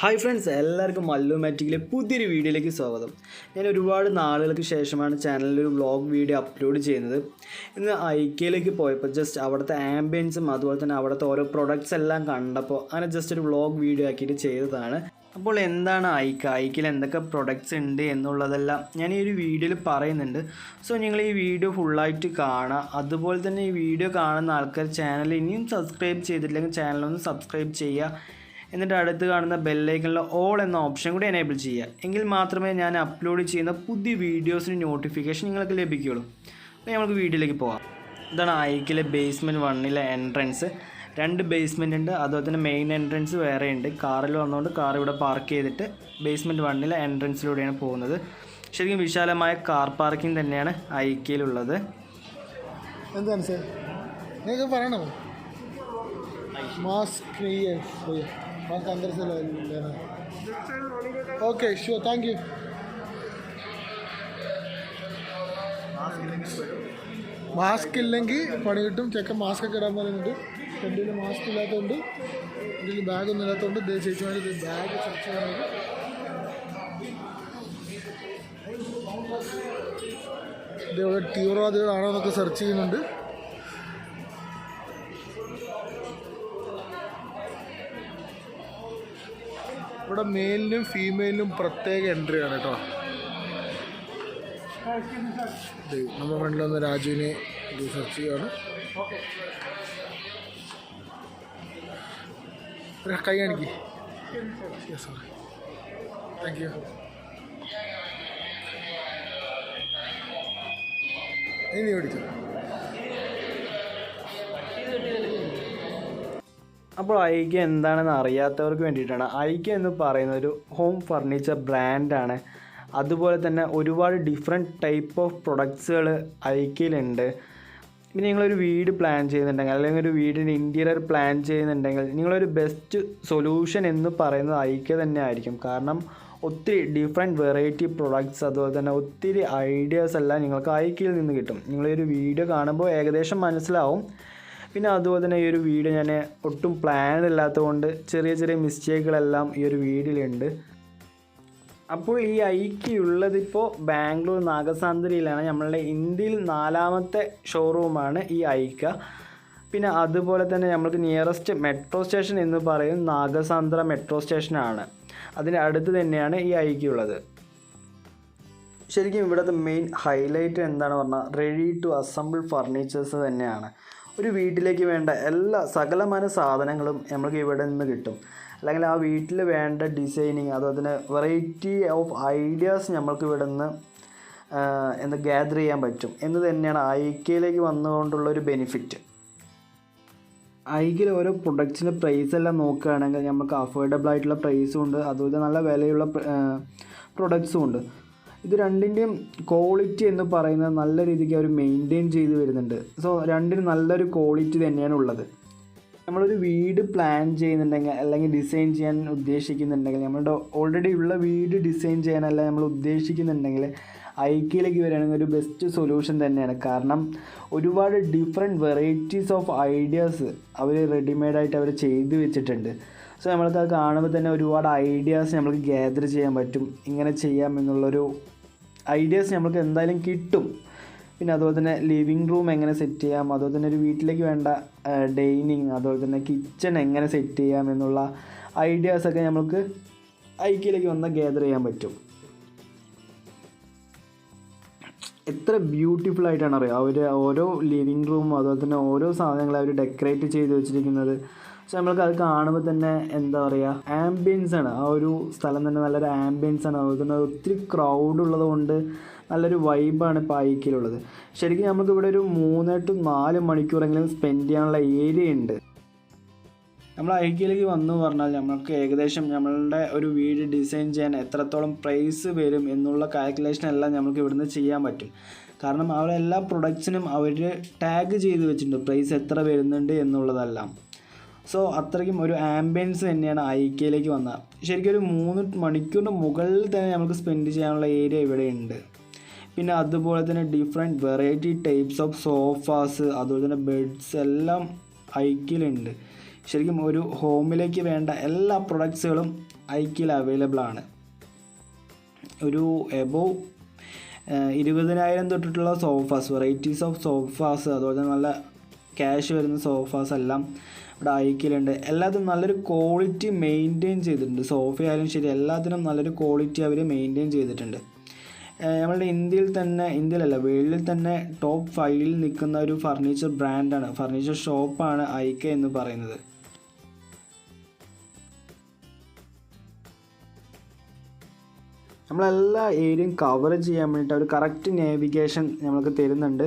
Hi friends എല്ലാവർക്കും മല്ലു മാറ്റിക്കിലെ പുതിയൊരു വീഡിയോയിലേക്ക് സ്വാഗതം. ഞാൻ ഒരുപാട് നാളുകൾക്ക് ശേഷമാണ് ചാനലിൽ ഒരു വ്ളോഗ് വീഡിയോ അപ്ലോഡ് ചെയ്യുന്നത്. ഇന്ന് ഐക്കയിലേക്ക് പോയപ്പോൾ ജസ്റ്റ് അവിടുത്തെ ആംബിയൻസും അതുപോലെ തന്നെ അവിടുത്തെ ഓരോ പ്രൊഡക്ട്സ് എല്ലാം കണ്ടപ്പോൾ അങ്ങനെ ജസ്റ്റ് ഒരു വ്ളോഗ് വീഡിയോ ആക്കിയിട്ട് ചെയ്തതാണ്. അപ്പോൾ എന്താണ് ഐക്ക ഐക്കിൽ എന്തൊക്കെ പ്രൊഡക്ട്സ് ഉണ്ട് എന്നുള്ളതെല്ലാം ഞാൻ ഈ ഒരു വീഡിയോയിൽ പറയുന്നുണ്ട്. സോ നിങ്ങൾ ഈ വീഡിയോ ഫുള്ളായിട്ട് കാണുക. അതുപോലെ തന്നെ ഈ വീഡിയോ കാണുന്ന ആൾക്കാർ ചാനൽ ഇനിയും സബ്സ്ക്രൈബ് ചെയ്തിട്ടില്ലെങ്കിൽ ചാനലൊന്ന് സബ്സ്ക്രൈബ് ചെയ്യുക. എന്നിട്ട് അടുത്ത് കാണുന്ന ബെല്ലൈക്കണിലെ ഓൾ എന്ന ഓപ്ഷൻ കൂടി എനേബിൾ ചെയ്യുക. എങ്കിൽ മാത്രമേ ഞാൻ അപ്ലോഡ് ചെയ്യുന്ന പുതിയ വീഡിയോസിന് നോട്ടിഫിക്കേഷൻ നിങ്ങൾക്ക് ലഭിക്കുകയുള്ളൂ. അപ്പോൾ നമുക്ക് വീഡിയോയിലേക്ക് പോകാം ഇതാണ് ഐക്കിലെ ബേസ്മെന്റ് വണ്ണിലെ എൻട്രൻസ് രണ്ട് ബേസ്മെന്റ് ഉണ്ട്. അതുപോലെ തന്നെ മെയിൻ എൻട്രൻസ് വേറെ ഉണ്ട്. കാറിൽ വന്നുകൊണ്ട് കാർ ഇവിടെ പാർക്ക് ചെയ്തിട്ട് ബേസ്മെന്റ് വണ്ണിലെ എൻട്രൻസിലൂടെയാണ് പോകുന്നത്. ശരിക്കും വിശാലമായ കാർ പാർക്കിംഗ് തന്നെയാണ് ഐക്കയിലുള്ളത് എന്താണ് സാർ നിങ്ങൾക്ക് പറയണോ? മാസ്ക് ക്രിയേറ്റ് നമുക്ക് అందరి సెలవు లేనా ఓకే షూర్ థ్యాంక్ മാസ്ക് ഇല്ലെങ്കിൽ പണി കിട്ടും. ചെക്ക മാസ്ക് ഒക്കെ ഇടാൻ പറയുന്നുണ്ട്. എന്റെ മാസ്ക് ഇല്ലാത്തതുകൊണ്ട് എന്റെ ബാഗൊന്നും ഇല്ലാത്തതുകൊണ്ട് ദേ ചേച്ചിമാർ ബാഗ് സെർച്ച് ചെയ്യുന്നത് ഇതേപോലെ തീവ്രവാദികളാണോ എന്നൊക്കെ സെർച്ച് ചെയ്യുന്നുണ്ട്. ഇവിടെ മെയിലിനും ഫീമെയിലിനും പ്രത്യേക എൻട്രി ആണ് കേട്ടോ. നമ്മുടെ ഫ്രണ്ടിൽ വന്ന് രാജുവിനെ സെർച്ച് ചെയ്യാണ്. കൈ കാണിക്ക്. താങ്ക് യു ഇനി നീ ഓടിച്ചോ അപ്പോൾ ഐക്യ എന്താണെന്ന് അറിയാത്തവർക്ക് വേണ്ടിയിട്ടാണ്. ഐക്യ എന്ന് പറയുന്ന ഒരു ഹോം ഫർണിച്ചർ ബ്രാൻഡാണ് അതുപോലെ തന്നെ ഒരുപാട് ഡിഫറെന്റ് ടൈപ്പ് ഓഫ് പ്രൊഡക്ട്സുകൾ ഐക്യയിലുണ്ട്. പിന്നെ നിങ്ങളൊരു വീട് പ്ലാൻ ചെയ്യുന്നുണ്ടെങ്കിൽ അല്ലെങ്കിൽ ഒരു വീടിന്റെ ഇന്റീരിയർ പ്ലാൻ ചെയ്യുന്നുണ്ടെങ്കിൽ നിങ്ങളൊരു ബെസ്റ്റ് സൊല്യൂഷൻ എന്ന് പറയുന്നത് ഐക്യ തന്നെ ആയിരിക്കും കാരണം ഒത്തിരി ഡിഫറെന്റ് വെറൈറ്റി പ്രൊഡക്ട്സ് അതുപോലെ തന്നെ ഒത്തിരി ഐഡിയാസ് എല്ലാം നിങ്ങൾക്ക് ഐക്യയിൽ നിന്ന് കിട്ടും. നിങ്ങളൊരു വീഡിയോ കാണുമ്പോൾ ഏകദേശം മനസ്സിലാവും. പിന്നെ അതുപോലെ തന്നെ ഈ ഒരു വീഡിയോ ഞാൻ ഒട്ടും പ്ലാൻ ഇല്ലാത്തതുകൊണ്ട് ചെറിയ ചെറിയ മിസ്റ്റേക്കുകളെല്ലാം ഈ ഒരു വീഡിയോയിലുണ്ട് അപ്പോൾ ഈ ഐക്ക് ഉള്ളതിപ്പോൾ ബാംഗ്ലൂർ നാഗസാന്തിരിയിലാണ് നമ്മളുടെ ഇന്ത്യയിൽ നാലാമത്തെ ഷോറൂമാണ് ഈ ഐക്ക. പിന്നെ അതുപോലെ തന്നെ നമ്മൾക്ക് നിയറസ്റ്റ് മെട്രോ സ്റ്റേഷൻ എന്ന് പറയും നാഗസാന്ദ്ര മെട്രോ സ്റ്റേഷനാണ് അതിന്റെ അടുത്ത് തന്നെയാണ് ഈ ഐക്യുള്ളത് ശരിക്കും ഇവിടുത്തെ മെയിൻ ഹൈലൈറ്റ് എന്താണ് പറഞ്ഞാൽ റെഡി ടു അസംബിൾ ഫർണിച്ചേഴ്സ് തന്നെയാണ്. ഒരു വീട്ടിലേക്ക് വേണ്ട എല്ലാ സകലമായ സാധനങ്ങളും നമ്മൾക്ക് ഇവിടെ നിന്ന് കിട്ടും. അല്ലെങ്കിൽ ആ വീട്ടിൽ വേണ്ട ഡിസൈനിങ് അതുപോലെ വെറൈറ്റി ഓഫ് ഐഡിയാസ് നമ്മൾക്ക് ഇവിടെ നിന്ന് എന്താ ഗ്യാദർ ചെയ്യാൻ പറ്റും. എന്ന് തന്നെയാണ് ഐക്യയിലേക്ക് വന്നുകൊണ്ടുള്ള ഒരു ബെനിഫിറ്റ് ഐക്കിൽ ഓരോ പ്രൊഡക്ട്സിന്റെ പ്രൈസ് എല്ലാം നോക്കുകയാണെങ്കിൽ നമുക്ക് അഫോർഡബിൾ ആയിട്ടുള്ള പ്രൈസും ഉണ്ട്. അതുപോലെ നല്ല വിലയുള്ള പ്രൊഡക്ട്സും ഉണ്ട്. ഇത് രണ്ടിന്റെയും ക്വാളിറ്റി എന്ന് പറയുന്നത് നല്ല രീതിക്ക് അവർ മെയിന്റെയിൻ ചെയ്ത് വരുന്നുണ്ട്. സോ രണ്ടിനും നല്ലൊരു ക്വാളിറ്റി തന്നെയാണ് ഉള്ളത്. നമ്മളൊരു വീട് പ്ലാൻ ചെയ്യുന്നുണ്ടെങ്കിൽ അല്ലെങ്കിൽ ഡിസൈൻ ചെയ്യാൻ ഉദ്ദേശിക്കുന്നുണ്ടെങ്കിൽ നമ്മളുടെ ഓൾറെഡി ഉള്ള വീട് ഡിസൈൻ ചെയ്യാനല്ല നമ്മൾ ഉദ്ദേശിക്കുന്നുണ്ടെങ്കിൽ ഐക്യയിലേക്ക് വരികയാണെങ്കിൽ ഒരു ബെസ്റ്റ് സൊല്യൂഷൻ തന്നെയാണ്. കാരണം ഒരുപാട് ഡിഫറെന്റ് വെറൈറ്റീസ് ഓഫ് ഐഡിയാസ് അവർ റെഡിമെയ്ഡായിട്ട് അവർ ചെയ്തു വെച്ചിട്ടുണ്ട്. സോ നമ്മൾക്ക് അത് കാണുമ്പോൾ തന്നെ ഒരുപാട് ഐഡിയാസ് നമ്മൾക്ക് ഗ്യാദർ ചെയ്യാൻ പറ്റും. ഇങ്ങനെ ചെയ്യാം എന്നുള്ളൊരു ഐഡിയാസ് നമ്മൾക്ക് എന്തായാലും കിട്ടും. പിന്നെ അതുപോലെ തന്നെ ലിവിങ് റൂം എങ്ങനെ സെറ്റ് ചെയ്യാം അതുപോലെ തന്നെ ഒരു വീട്ടിലേക്ക് വേണ്ട ഡൈനിങ് അതുപോലെ തന്നെ കിച്ചൺ എങ്ങനെ സെറ്റ് ചെയ്യാം എന്നുള്ള ഐഡിയാസൊക്കെ നമ്മൾക്ക് ഐക്യയിലേക്ക് വന്നാൽ ഗ്യാദർ ചെയ്യാൻ പറ്റും. എത്ര ബ്യൂട്ടിഫുൾ ആയിട്ടാണ് അറിയുക അവർ ഓരോ ലിവിങ് റൂമും അതുപോലെ തന്നെ ഓരോ സാധനങ്ങൾ അവർ ഡെക്കറേറ്റ് ചെയ്ത് വെച്ചിരിക്കുന്നത്. പക്ഷെ നമ്മൾക്ക് അത് കാണുമ്പോൾ തന്നെ എന്താ പറയുക ആംബിയൻസ് ആണ്. ആ ഒരു സ്ഥലം തന്നെ നല്ലൊരു ആംബിയൻസ് ആണ്. അതുപോലെ തന്നെ ഒത്തിരി ക്രൗഡ് ഉള്ളത് കൊണ്ട് നല്ലൊരു വൈബാണ് ഇപ്പോൾ ഐക്കിലുള്ളത് ശരിക്കും നമുക്ക് ഇവിടെ ഒരു മൂന്ന് ടു നാല് മണിക്കൂറെങ്കിലും സ്പെൻഡ് ചെയ്യാനുള്ള ഏരിയ ഉണ്ട്. നമ്മൾ ഐക്യയിലേക്ക് വന്നു പറഞ്ഞാൽ നമ്മൾക്ക് ഏകദേശം നമ്മളുടെ ഒരു വീട് ഡിസൈൻ ചെയ്യാൻ എത്രത്തോളം പ്രൈസ് വരും എന്നുള്ള കാൽക്കുലേഷൻ എല്ലാം നമുക്ക് ഇവിടുന്ന് ചെയ്യാൻ പറ്റും. കാരണം അവരുടെ എല്ലാ പ്രൊഡക്ട്സിനും അവർ ടാഗ് ചെയ്ത് വെച്ചിട്ടുണ്ട് പ്രൈസ് എത്ര വരുന്നുണ്ട് എന്നുള്ളതെല്ലാം. സോ അത്രയ്ക്കും ഒരു ആംബിയൻസ് തന്നെയാണ് ഐക്യയിലേക്ക് വന്നത്. ശരിക്കും ഒരു മൂന്ന് മണിക്കൂറിന് മുകളിൽ തന്നെ നമുക്ക് സ്പെൻഡ് ചെയ്യാനുള്ള ഏരിയ ഇവിടെ ഉണ്ട്. പിന്നെ അതുപോലെ തന്നെ different variety types of sofas അതുപോലെ തന്നെ ബെഡ്സ് എല്ലാം ഐക്കിലുണ്ട് ശരിക്കും ഒരു ഹോമിലേക്ക് വേണ്ട എല്ലാ പ്രൊഡക്ട്സുകളും ഐക്കിയിൽ അവൈലബിൾ ആണ്. ഒരു എബോവ് ഇരുപതിനായിരം തൊട്ടിട്ടുള്ള സോഫാസ് വെറൈറ്റീസ് ഓഫ് സോഫാസ് അതുപോലെ തന്നെ നല്ല ക്യാഷ് വരുന്ന സോഫാസ് എല്ലാം ഇവിടെ ഐക്കിലുണ്ട് എല്ലാത്തിനും നല്ലൊരു ക്വാളിറ്റി മെയിന്റെയിൻ ചെയ്തിട്ടുണ്ട്. സോഫ ആയാലും ശരി എല്ലാത്തിനും നല്ലൊരു ക്വാളിറ്റി അവർ മെയിന്റെയിൻ ചെയ്തിട്ടുണ്ട്. നമ്മളുടെ ഇന്ത്യയിൽ തന്നെ ഇന്ത്യയിലല്ല വേൾഡിൽ തന്നെ ടോപ്പ് ഫൈവിൽ നിൽക്കുന്ന ഒരു ഫർണിച്ചർ ബ്രാൻഡാണ് ഫർണിച്ചർ ഷോപ്പാണ് ഐക്ക എന്ന് പറയുന്നത്. നമ്മളെല്ലാ ഏരിയയും കവർ ചെയ്യാൻ വേണ്ടിയിട്ട് അവർ കറക്റ്റ് നേവിഗേഷൻ നമ്മൾക്ക് തരുന്നുണ്ട്.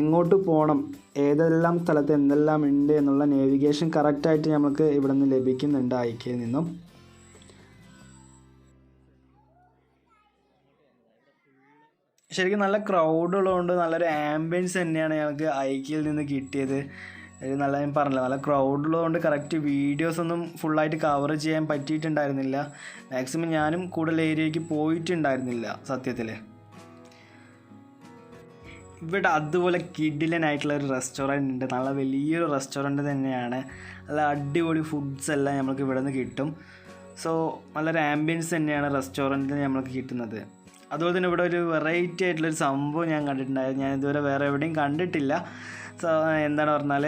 എങ്ങോട്ട് പോകണം ഏതെല്ലാം സ്ഥലത്ത് എന്തെല്ലാം ഉണ്ട് എന്നുള്ള നേവിഗേഷൻ കറക്റ്റായിട്ട് നമുക്ക് ഇവിടെ നിന്ന് ലഭിക്കുന്നുണ്ട് ഐക്യയിൽ നിന്നും. ശരിക്കും നല്ല ക്രൗഡ് ഉള്ളതുകൊണ്ട് നല്ലൊരു ആംബിയൻസ് തന്നെയാണ് ഞങ്ങൾക്ക് ഐക്യയിൽ നിന്ന് കിട്ടിയത്. ഒരു നല്ല ഞാൻ പറഞ്ഞില്ല നല്ല ക്രൗഡ് ഉള്ളതുകൊണ്ട് കറക്റ്റ് വീഡിയോസ് ഒന്നും ഫുള്ളായിട്ട് കവർ ചെയ്യാൻ പറ്റിയിട്ടുണ്ടായിരുന്നില്ല. മാക്സിമം ഞാനും കൂടുതൽ ഏരിയയ്ക്ക് പോയിട്ടുണ്ടായിരുന്നില്ല സത്യത്തിൽ ഇവിടെ അതുപോലെ കിഡിലനായിട്ടുള്ള ഒരു റെസ്റ്റോറന്റ് ഉണ്ട്. നല്ല വലിയൊരു റെസ്റ്റോറന്റ് തന്നെയാണ്. നല്ല അടിപൊളി ഫുഡ്സ് എല്ലാം നമ്മൾക്ക് ഇവിടെ നിന്ന് കിട്ടും. സോ നല്ലൊരു ആംബിയൻസ് തന്നെയാണ് റെസ്റ്റോറന്റിൽ നമ്മൾക്ക് കിട്ടുന്നത്. അതുപോലെ തന്നെ ഇവിടെ ഒരു വെറൈറ്റി ആയിട്ടുള്ളൊരു സംഭവം ഞാൻ കണ്ടിട്ടുണ്ടായിരുന്നു. ഞാൻ ഇതുവരെ വേറെ എവിടെയും കണ്ടിട്ടില്ല. സോ എന്താണ് പറഞ്ഞാൽ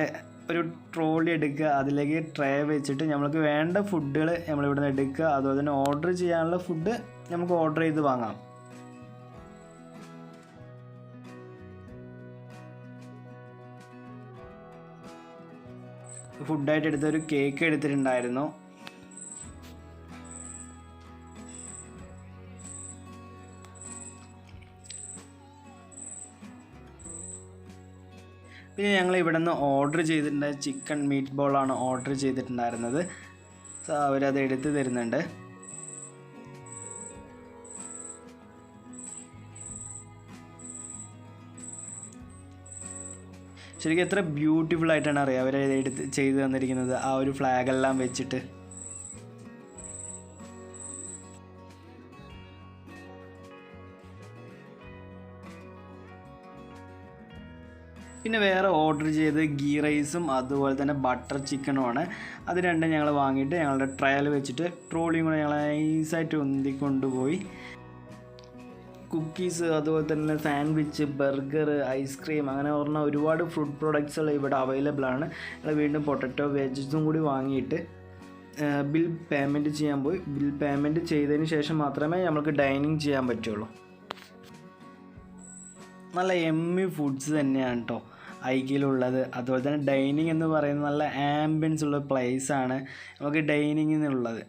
ഒരു ട്രോളി എടുക്കുക അതിലേക്ക് ട്രേ വെച്ചിട്ട് നമ്മൾക്ക് വേണ്ട ഫുഡുകൾ നമ്മളിവിടെ നിന്ന് എടുക്കുക അതുപോലെ തന്നെ ഓർഡർ ചെയ്യാനുള്ള ഫുഡ് നമുക്ക് ഓർഡർ ചെയ്ത് വാങ്ങാം. ഫുഡായിട്ട് എടുത്ത ഒരു കേക്ക് എടുത്തിട്ടുണ്ടായിരുന്നു. പിന്നെ ഞങ്ങൾ ഇവിടെ നിന്ന് ഓർഡർ ചെയ്തിട്ടുണ്ട് ചിക്കൻ മീറ്റ് ബോളാണ് ഓർഡർ ചെയ്തിട്ടുണ്ടായിരുന്നത്. അവരത് എടുത്തു തരുന്നുണ്ട്. ശരിക്കും എത്ര ബ്യൂട്ടിഫുൾ ആയിട്ടാണ് അറിയാം അവരെ എടുത്ത് ചെയ്തു തന്നിരിക്കുന്നത്. ആ ഒരു ഫ്ലാഗെല്ലാം വെച്ചിട്ട്. പിന്നെ വേറെ ഓർഡർ ചെയ്ത് ഗീ റൈസും അതുപോലെ തന്നെ ബട്ടർ ചിക്കനുമാണ് അത് രണ്ടും ഞങ്ങൾ വാങ്ങിയിട്ട് ഞങ്ങളുടെ ട്രയൽ വെച്ചിട്ട് ട്രോളിയും കൂടെ ഞങ്ങൾ നൈസായിട്ട് ഉന്തിക്കൊണ്ടുപോയി. കുക്കീസ് അതുപോലെ തന്നെ സാൻഡ്വിച്ച് ബർഗർ ഐസ്ക്രീം അങ്ങനെ പറഞ്ഞ ഒരുപാട് ഫുഡ് പ്രൊഡക്ട്സുകൾ ഇവിടെ അവൈലബിൾ ആണ്. ഞങ്ങൾ വീണ്ടും പൊട്ടറ്റോ വെജസും കൂടി വാങ്ങിയിട്ട് ബിൽ പേയ്മെന്റ് ചെയ്യാൻ പോയി. ബിൽ പേയ്മെന്റ് ചെയ്തതിന് ശേഷം മാത്രമേ നമുക്ക് ഡൈനിങ് ചെയ്യാൻ പറ്റുള്ളൂ. നല്ല എമ്മി ഫുഡ്സ് തന്നെയാണ് കേട്ടോ ഐക്കിയിലുള്ളത് അതുപോലെ തന്നെ ഡൈനിങ് എന്ന് പറയുന്ന നല്ല ആംബിയൻസ് ഉള്ള പ്ലേസ് ആണ് നമുക്ക് ഡൈനിങ്ങിനുള്ളത്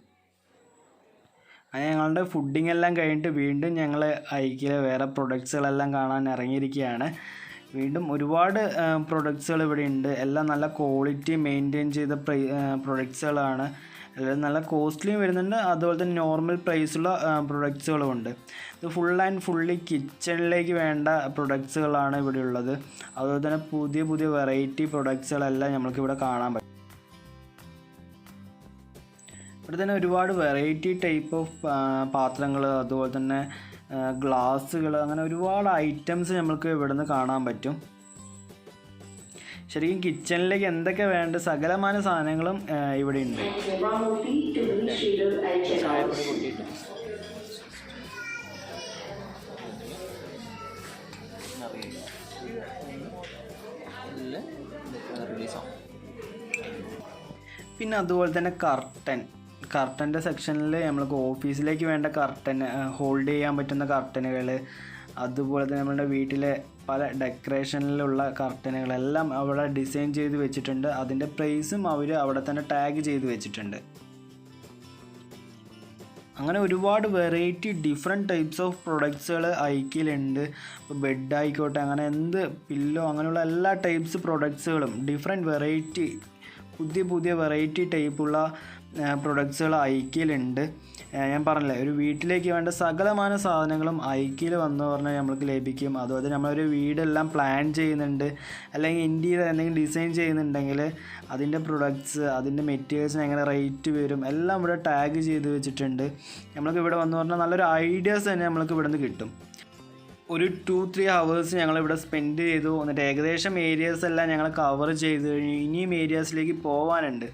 അങ്ങനെ ഞങ്ങളുടെ ഫുഡിങ് എല്ലാം കഴിഞ്ഞിട്ട് വീണ്ടും ഞങ്ങൾ ഐക്കിയിലെ വേറെ പ്രൊഡക്ട്സുകളെല്ലാം കാണാൻ ഇറങ്ങിയിരിക്കുകയാണ്. വീണ്ടും ഒരുപാട് പ്രൊഡക്ട്സുകൾ ഇവിടെ ഉണ്ട്. എല്ലാം നല്ല ക്വാളിറ്റി മെയിന്റെയിൻ ചെയ്ത പ്രൈ പ്രൊഡക്ട്സുകളാണ് എല്ലാം നല്ല കോസ്റ്റ്ലിയും വരുന്നുണ്ട്. അതുപോലെ തന്നെ നോർമൽ പ്രൈസുള്ള പ്രൊഡക്ട്സുകളും ഉണ്ട്. ഇത് ഫുൾ ആൻഡ് ഫുള്ളി കിച്ചണിലേക്ക് വേണ്ട പ്രൊഡക്ട്സുകളാണ് ഇവിടെ ഉള്ളത്. അതുപോലെ തന്നെ പുതിയ പുതിയ വെറൈറ്റി പ്രൊഡക്ട്സുകളെല്ലാം നമുക്ക് ഇവിടെ കാണാൻ പറ്റും. ഇവിടെ തന്നെ ഒരുപാട് വെറൈറ്റി ടൈപ്പ് ഓഫ് പാത്രങ്ങൾ അതുപോലെ തന്നെ ഗ്ലാസ്സുകൾ അങ്ങനെ ഒരുപാട് ഐറ്റംസ് നമ്മൾക്ക് ഇവിടെ നിന്ന് കാണാൻ പറ്റും. ശരിക്കും കിച്ചണിലേക്ക് എന്തൊക്കെ വേണ്ട സകലമായ സാധനങ്ങളും ഇവിടെ ഉണ്ട്. പിന്നെ അതുപോലെ തന്നെ കർട്ടൻ കർട്ടന്റെ സെക്ഷനിൽ നമ്മൾക്ക് ഓഫീസിലേക്ക് വേണ്ട കർട്ടൻ ഹോൾഡ് ചെയ്യാൻ പറ്റുന്ന കർട്ടനുകൾ അതുപോലെ തന്നെ നമ്മുടെ വീട്ടിലെ പല ഡെക്കറേഷനിലുള്ള കർട്ടനുകളെല്ലാം അവിടെ ഡിസൈൻ ചെയ്ത് വെച്ചിട്ടുണ്ട്. അതിന്റെ പ്രൈസും അവർ അവിടെ തന്നെ ടാഗ് ചെയ്ത് വെച്ചിട്ടുണ്ട്. അങ്ങനെ ഒരുപാട് വെറൈറ്റി ഡിഫറെന്റ് ടൈപ്സ് ഓഫ് പ്രൊഡക്ട്സുകൾ ഐക്കിയിലുണ്ട്. ഇപ്പോൾ ബെഡ് ആയിക്കോട്ടെ അങ്ങനെ എന്ത് പില്ലോ അങ്ങനെയുള്ള എല്ലാ ടൈപ്സ് പ്രൊഡക്ട്സുകളും ഡിഫറെന്റ് വെറൈറ്റി പുതിയ പുതിയ വെറൈറ്റി ടൈപ്പുള്ള പ്രൊഡക്ട്സുകൾ ഐക്കിയിലുണ്ട് ഞാൻ പറഞ്ഞില്ലേ ഒരു വീട്ടിലേക്ക് വേണ്ട സകലമാന സാധനങ്ങളും ഐക്കിയിൽ വന്നു പറഞ്ഞാൽ നമ്മൾക്ക് ലഭിക്കും. അതുപോലെ നമ്മളൊരു വീടെല്ലാം പ്ലാൻ ചെയ്യുന്നുണ്ട്. അല്ലെങ്കിൽ ഇന്ത്യയിൽ എന്തെങ്കിലും ഡിസൈൻ ചെയ്യുന്നുണ്ടെങ്കിൽ അതിന്റെ പ്രൊഡക്ട്സ് അതിന്റെ മെറ്റീരിയൽസിന് എങ്ങനെ റേറ്റ് വരും എല്ലാം ഇവിടെ ടാഗ് ചെയ്ത് വെച്ചിട്ടുണ്ട്. നമ്മൾക്ക് ഇവിടെ വന്നു പറഞ്ഞാൽ നല്ലൊരു ഐഡിയാസ് തന്നെ നമ്മൾക്ക് ഇവിടെ നിന്ന് കിട്ടും. ഒരു ടു ത്രീ ഹവേഴ്സ് ഞങ്ങൾ ഇവിടെ സ്പെൻഡ് ചെയ്തു. എന്നിട്ട് ഏകദേശം ഏരിയാസ് എല്ലാം ഞങ്ങൾ കവർ ചെയ്ത് കഴിഞ്ഞു ഇനിയും ഏരിയാസിലേക്ക് പോകാനുണ്ട്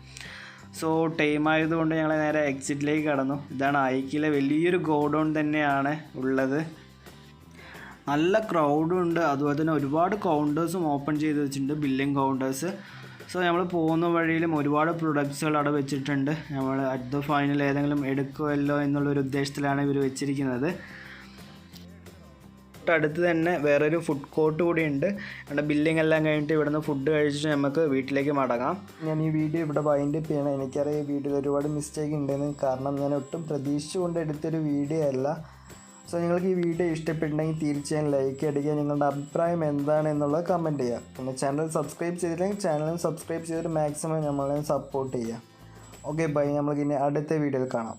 സോ ടൈം ആയതുകൊണ്ട് ഞങ്ങൾ നേരെ എക്സിറ്റിലേക്ക് കടന്നു. ഇതാണ് ഐക്കിലെ വലിയൊരു ഗോഡൗൺ തന്നെയാണ് ഉള്ളത്. നല്ല ക്രൗഡും ഉണ്ട്. അതുപോലെ തന്നെ ഒരുപാട് കൗണ്ടേഴ്സും ഓപ്പൺ ചെയ്ത് വെച്ചിട്ടുണ്ട് ബില്ലിംഗ് കൗണ്ടേഴ്സ് സോ നമ്മൾ പോകുന്ന വഴിയിലും ഒരുപാട് പ്രൊഡക്ട്സുകൾ അവിടെ വെച്ചിട്ടുണ്ട്. നമ്മൾ അറ്റ് ദ ഫൈനൽ ഏതെങ്കിലും എടുക്കുമല്ലോ എന്നുള്ളൊരു ഉദ്ദേശത്തിലാണ് ഇവർ വെച്ചിരിക്കുന്നത്. തൊട്ടടുത്ത് തന്നെ വേറൊരു ഫുഡ് കോർട്ട് കൂടി ഉണ്ട് അവിടെ ബില്ലിംഗ് എല്ലാം കഴിഞ്ഞിട്ട് ഇവിടുന്ന് ഫുഡ് കഴിച്ചിട്ട് നമുക്ക് വീട്ടിലേക്ക് മടങ്ങാം. ഞാൻ ഈ വീഡിയോ ഇവിടെ വൈൻഡ് അപ്പ് ചെയ്യണം. എനിക്കറിയാം ഈ വീഡിയോയിൽ ഒരുപാട് മിസ്റ്റേക്ക് ഉണ്ടെന്ന്. കാരണം ഞാൻ ഒട്ടും പ്രതീക്ഷിച്ചുകൊണ്ട് എടുത്തൊരു വീഡിയോ അല്ല. സോ നിങ്ങൾക്ക് ഈ വീഡിയോ ഇഷ്ടപ്പെട്ടിട്ടുണ്ടെങ്കിൽ തീർച്ചയായും ലൈക്ക് അടിക്കുക. നിങ്ങളുടെ അഭിപ്രായം എന്താണ് എന്നുള്ളത് കമന്റ് ചെയ്യുക. പിന്നെ ചാനൽ സബ്സ്ക്രൈബ് ചെയ്തില്ലെങ്കിൽ ചാനലും സബ്സ്ക്രൈബ് ചെയ്തിട്ട് മാക്സിമം നമ്മളെ സപ്പോർട്ട് ചെയ്യുക. ഓക്കെ ബൈ നമ്മൾക്ക് ഇനി അടുത്ത വീഡിയോയിൽ കാണാം.